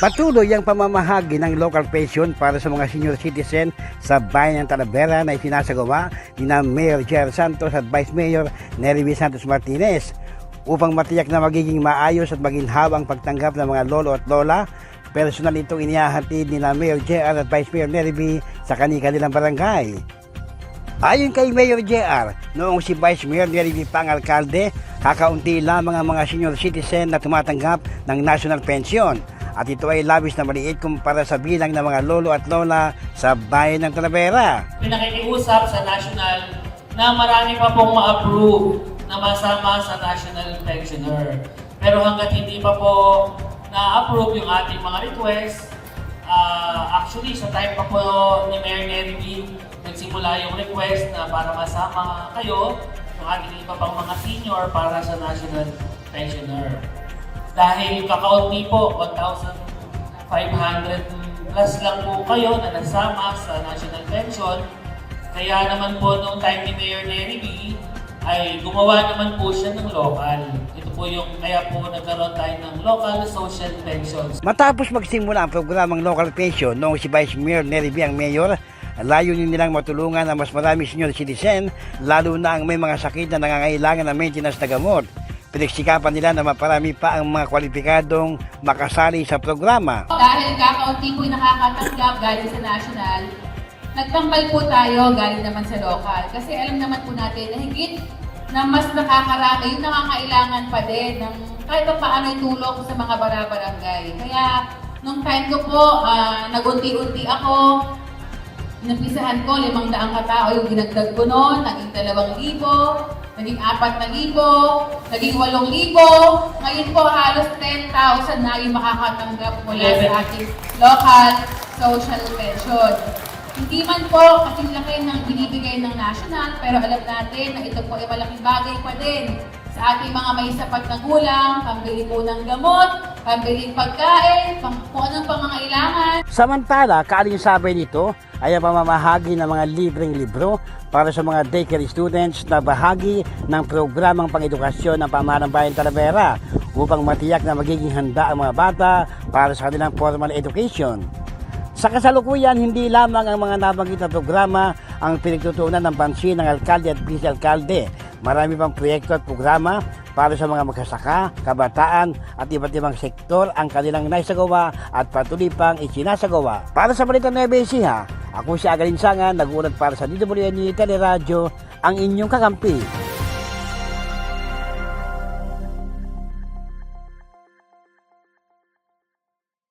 Patuloy ang pamamahagi ng local pension para sa mga senior citizen sa bayan ng Talavera na isinasagawa ni na Mayor Jer Santos at Vice Mayor Nervi Santos Martinez upang matiyak na magiging maayos at maginhawang pagtanggap ng mga lolo at lola. Personal itong inihahatid ni na Mayor JR at Vice Mayor Nervi sa kanilang barangay. Ayon kay Mayor JR, noong si Vice Mayor Nervi pa ang alkalde, kakaunti lamang ang mga senior citizen na tumatanggap ng national pension at ito ay labis na maliit kumpara sa bilang ng mga lolo at lola sa bayan ng Talavera. Pinakikiusap sa national na marami pa pong ma-approve na masama sa national pensioner. Pero hanggat hindi pa po na-approve yung ating mga request, ah, actually sa time pa po ni Mayor Nervi, nagsimula yung request na para masama kayo yung ating iba pang mga senior para sa national pensioner. Dahil kakaunti po, 1,500 plus lang po kayo na nasama sa national pension. Kaya naman po nung time ni Mayor Nerby, ay gumawa naman po siya ng local. Ito po yung, kaya po nagkaroon tayo ng local social pensions. Matapos magsimula ang programang local pension noong si Vice Mayor Nervi ang mayor, layunin nilang matulungan ang mas marami senior citizen, lalo na ang may mga sakit na nangangailangan ng maintenance na gamot. Pinagsikapan nila na maparami pa ang mga kwalipikadong makasali sa programa. Dahil kakaunti po nakakatanggap galing sa national, nagtambal po tayo galing naman sa local. Kasi alam naman po natin na higit na mas nakakarami, yung nakakailangan pa din ng kahit pa paano tulong sa mga barabarangay. Kaya nung time ko po, ah, nagunti-unti ako, Napisahan ko, limang daang katao yung ginagdag ko noon, naging dalawang libo, naging apat na libo, naging walong libo. Ngayon po halos 10,000 na yung makakatanggap mula sa ating local social pension. Hindi man po kasing laki ng binibigay ng national, pero alam natin na ito po ay malaking bagay pa din sa ating mga may sapat na gulang, pambili po ng gamot, pambili pagkain, pang, kung anong. Samantala, kaalinsabay nito ay ang pamamahagi ng mga libreng libro para sa mga daycare students na bahagi ng programang pang-edukasyon ng Pamanang Bayan Talavera upang matiyak na magiging handa ang mga bata para sa kanilang formal education. Sa kasalukuyan, hindi lamang ang mga nabanggit na programa ang pinagtutunan ng pansin ng alkalde at vice-alkalde. Marami pang proyekto at programa para sa mga magsasaka, kabataan at iba't ibang sektor ang kanilang naisagawa at patuloy pang isinasagawa. Para sa Balita Nueva Ecija, ako si Agalinsangan, nag-uulat para sa DWN Teleradyo, ang inyong kakampi.